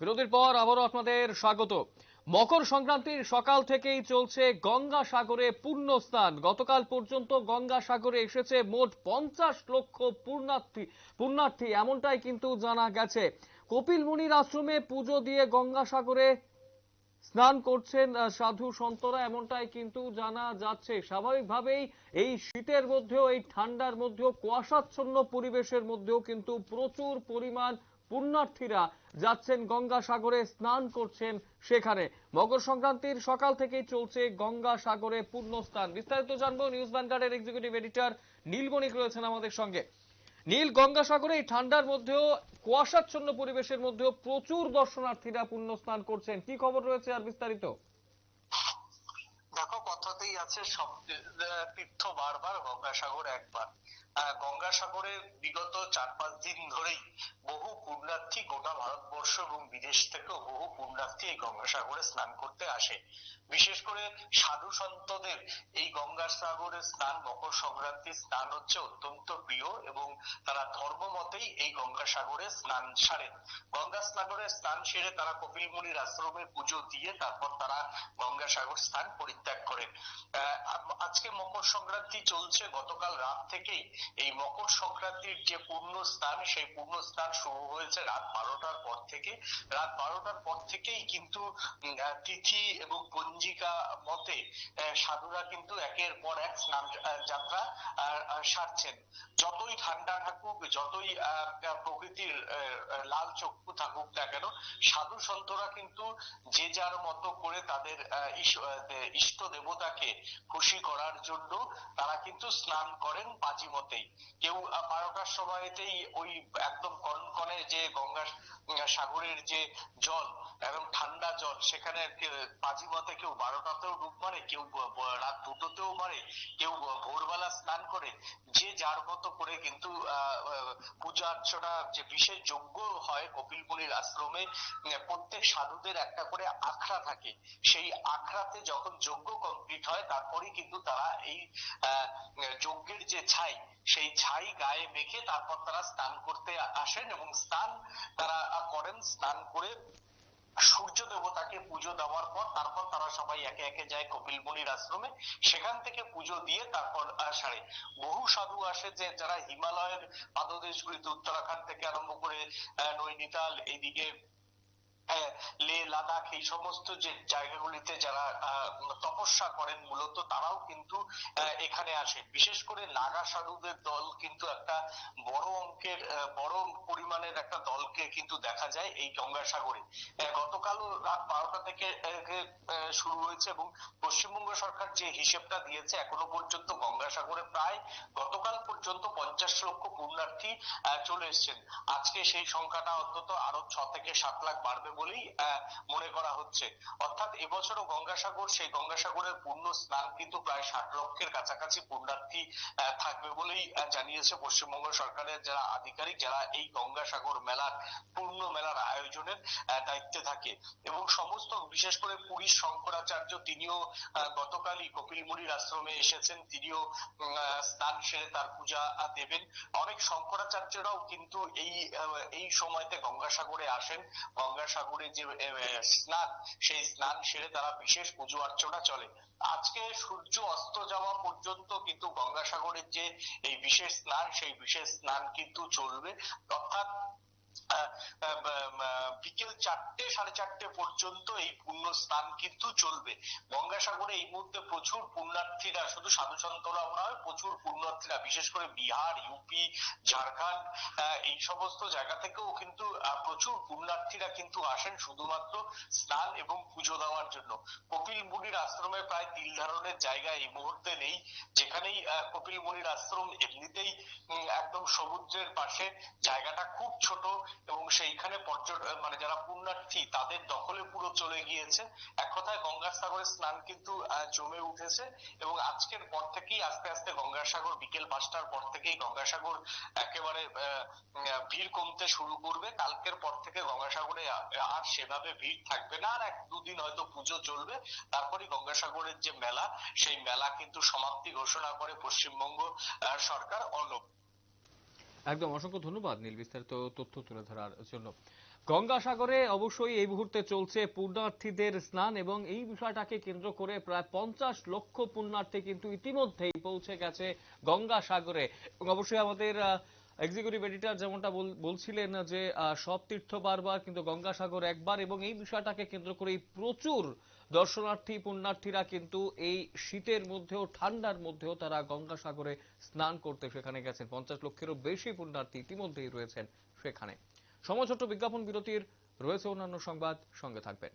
বিরতির পর আবারও আপনাদের স্বাগত। মকর সংক্রান্তির সকাল থেকেই চলছে গঙ্গা সাগরে পূর্ণ স্নান গতকাল পর্যন্ত গঙ্গা সাগরে এসেছে মোট পঞ্চাশ লক্ষ পূর্ণার্থী পূর্ণার্থী, এমনটাই কিন্তু জানা গেছে। কপিল মুনির আশ্রমে পুজো দিয়ে গঙ্গা সাগরে স্নান করছেন সাধু সন্তরা, এমনটাই কিন্তু জানা যাচ্ছে। স্বাভাবিকভাবেই এই শীতের মধ্যেও, এই ঠান্ডার মধ্যেও, কুয়াশাচ্ছন্ন পরিবেশের মধ্যেও কিন্তু প্রচুর পরিমাণ পুণ্যার্থীরা যাচ্ছেন গঙ্গা সাগরে স্নান করছেন সেখানে। মকর সংক্রান্তির সকাল থেকেই চলছে গঙ্গা সাগরে পূর্ণ স্নান বিস্তারিত জানব নিউজ ভ্যানগার্ডের এক্সিকিউটিভ এডিটর নীলমণিক রয়েছেন আমাদের সঙ্গে। নীল, গঙ্গাসাগরে এই ঠান্ডার মধ্যেও, কুয়াশাচ্ছন্ন পরিবেশের মধ্যেও প্রচুর দর্শনার্থীরা পুণ্য স্নান করছেন। কি খবর রয়েছে আর বিস্তারিত? দেখো, কথাতেই আছে সব তীর্থ বারবার গঙ্গাসাগর একবার। গঙ্গাসাগরে বিগত চার পাঁচ দিন ধরেই বহু পুণ্যার্থী গোটা ভারতবর্ষ এবং বিদেশ থেকেও বহু পুণ্যার্থী এই গঙ্গাসাগরে স্নান করতে আসে। বিশেষ করে সাধু সন্তদের এই গঙ্গাসাগরে স্নান, মকর সংক্রান্তির স্নান হচ্ছে অত্যন্ত প্রিয় এবং তারা ধর্ম মতেই এই গঙ্গাসাগরে স্নান সারেন। গঙ্গা সাগরে স্নান সেরে তারা কপিল মুনির আশ্রমে পুজো দিয়ে তারপর তারা গঙ্গাসাগর স্থান পরিত্যাগ করেন। আজকে মকর সংক্রান্তি চলছে। গতকাল রাত থেকেই এই মকর সংক্রান্তির যে পূর্ণ স্নান সেই পূর্ণ স্নান শুরু হয়েছে রাত বারোটার পর থেকে। রাত বারোটার পর থেকেই কিন্তু তিথি এবং পঞ্জিকা মতে সাধুরা কিন্তু একের পর এক স্নান যাত্রা সারছেন। যতই ঠান্ডা থাকুক, যতই প্রকৃতির লাল চক্ষু থাকুক না কেন, সাধু সন্তরা কিন্তু যে যার মতো করে তাদের ইষ্ট দেবতাকে খুশি করার জন্য তারা কিন্তু স্নান করেন পাঁজি মতেই। কেউ বারোটার সময়তেই ওই একদম কনকনে যে গঙ্গা সাগরের যে জল একদম ঠান্ডা জল সেখানে পাঁজি মতে কেউ বারোটাতেও ডুব মারে, কেউ রাত দুটোতেও মারে, কেউ ভোরবেলা স্নান করে, যে যার মতো করে কিন্তু পূজা অর্চনা যে বিশেষ যজ্ঞ হয় কপিল মুনির আশ্রমে প্রত্যেক সাধুদের একটা করে আখড়া থাকে। সেই আখড়াতে যখন যজ্ঞ কমপ্লিট হয়, তারপরেই কিন্তু তারা এই যজ্ঞের যে ছাই, সেই ছাই গায়ে মেখে তারপর তারা স্নান করতে আসেন এবং স্নান তারা করেন, স্নান করে সূর্য দেবতাকে পুজো দেওয়ার পর তারপর তারা সবাই একে একে যায় কপিল মুনির আশ্রমে। সেখান থেকে পুজো দিয়ে তারপর সারে বহু সাধু আসে যে, যারা হিমালয়ের পাদদেশ গুলিতে উত্তরাখণ্ড থেকে আরম্ভ করে নৈনিতাল, এইদিকে লে লাদাখ এই সমস্ত যে জায়গাগুলিতে যারা তপস্যা করেন মূলত তারাও কিন্তু এখানে আসে বিশেষ করে নাগা সাধুদের দল কিন্তু একটা বড় অঙ্কের বড় পরিমাণের একটা দলকে কিন্তু দেখা যায় এই গঙ্গাসাগরে। আহ, গতকালও রাত বারোটা থেকে শুরু হয়েছে এবং পশ্চিমবঙ্গ সরকার যে হিসেবটা দিয়েছে এখনও পর্যন্ত গঙ্গাসাগরে প্রায় গতকাল পর্যন্ত পঞ্চাশ লক্ষ পুণ্যার্থী চলে এসেছেন। আজকে সেই সংখ্যাটা অন্তত আরও ছ থেকে সাত লাখ বাড়বে বলেই মনে করা হচ্ছে। অর্থাৎ এবছরও গঙ্গাসাগর, সেই গঙ্গাসাগরের পূর্ণ স্নান কিন্তু প্রায় ষাট লক্ষের কাছাকাছি পুণ্যার্থী থাকবে বলেই জানিয়েছে পশ্চিমবঙ্গ সরকারের যারা আধিকারিক, যারা এই গঙ্গাসাগর মেলার, পূর্ণ মেলার আয়োজনের দায়িত্বে থাকে। এবং সমস্ত, বিশেষ করে পুরীর শঙ্করাচার্য, তিনিও গতকালই কপিল মুনির আশ্রমে এসেছেন। তিনিও স্নান সেরে তার পূজা দেবেন। অনেক শঙ্করাচার্যরাও কিন্তু এই এই সময়তে গঙ্গাসাগরে আসেন। গঙ্গাসাগরে যে স্নান, সেই স্নান সেরে তারা বিশেষ পুজো অর্চনা চলে। আজকে সূর্য অস্ত যাওয়া পর্যন্ত কিন্তু গঙ্গাসাগরের যে এই বিশেষ স্নান, সেই বিশেষ স্নান কিন্তু চলবে। অর্থাৎ বিকেল চারটে, সাড়ে চারটে পর্যন্ত এই পুণ্য স্নান কিন্তু চলবে। গঙ্গাসাগরে এই মুহূর্তে প্রচুর পুণ্যার্থীরা, শুধু সাধু সন্তরাও নয়, প্রচুর পুণ্যার্থীরা, বিশেষ করে বিহার, ইউপি, ঝাড়খণ্ড এই সমস্ত জায়গা থেকেও কিন্তু প্রচুর পুণ্যার্থীরা কিন্তু আসেন শুধুমাত্র স্নান এবং পুজো দেওয়ার জন্য। কপিল মুনির আশ্রমে প্রায় তিল ধারণের জায়গা এই মুহূর্তে নেই। যেখানেই কপিল মুনির আশ্রম, এমনিতেই একদম সমুদ্রের পাশে। জায়গাটা খুব ছোট এবং সেইখানে পর্যটন মানে যারা পুণ্যার্থী তাদের দখলে পুরো চলে গিয়েছে। এক কথায় গঙ্গাসাগরে স্নান কিন্তু জমে উঠেছে এবং আজকের পর থেকেই আস্তে আস্তে গঙ্গাসাগর বিকেল পাঁচটার পর থেকেই গঙ্গাসাগর একেবারে আহ, আহ, ভিড় কমতে শুরু করবে। কালকের পর থেকে গঙ্গাসাগরে আ- আর সেভাবে ভিড় থাকবে না। আর এক দুদিন হয়তো পুজো চলবে। তারপরেই গঙ্গাসাগরের যে মেলা সেই মেলা কিন্তু সমাপ্তি ঘোষণা করে পশ্চিমবঙ্গ সরকার অর্ণব একদম অসংখ্য ধন্যবাদ নীল বিস্তারিত তথ্য তুলে ধরার জন্য। গঙ্গাসাগরে অবশ্যই এই মুহূর্তে চলছে পুণ্যার্থীদের স্নান এবং এই বিষয়টাকে কেন্দ্র করে প্রায় পঞ্চাশ লক্ষ পুণ্যার্থী কিন্তু ইতিমধ্যেই পৌঁছে গেছে গঙ্গাসাগরে। অবশ্যই আমাদের এক্সিকিউটিভ এডিটর যেমনটা বলছিলেন যে সব তীর্থ বারবার কিন্তু গঙ্গাসাগর একবার এবং এই বিষয়টাকে কেন্দ্র করেই প্রচুর দর্শনার্থী, পুণ্যার্থীরা কিন্তু এই শীতের মধ্যেও, ঠান্ডার মধ্যেও তারা গঙ্গাসাগরে স্নান করতে সেখানে গেছেন। পঞ্চাশ লক্ষেরও বেশি পুণ্যার্থী ইতিমধ্যেই রয়েছেন সেখানে। সময় ছোট্ট বিজ্ঞাপন বিরতির, রয়েছে অন্যান্য সংবাদ, সঙ্গে থাকবেন।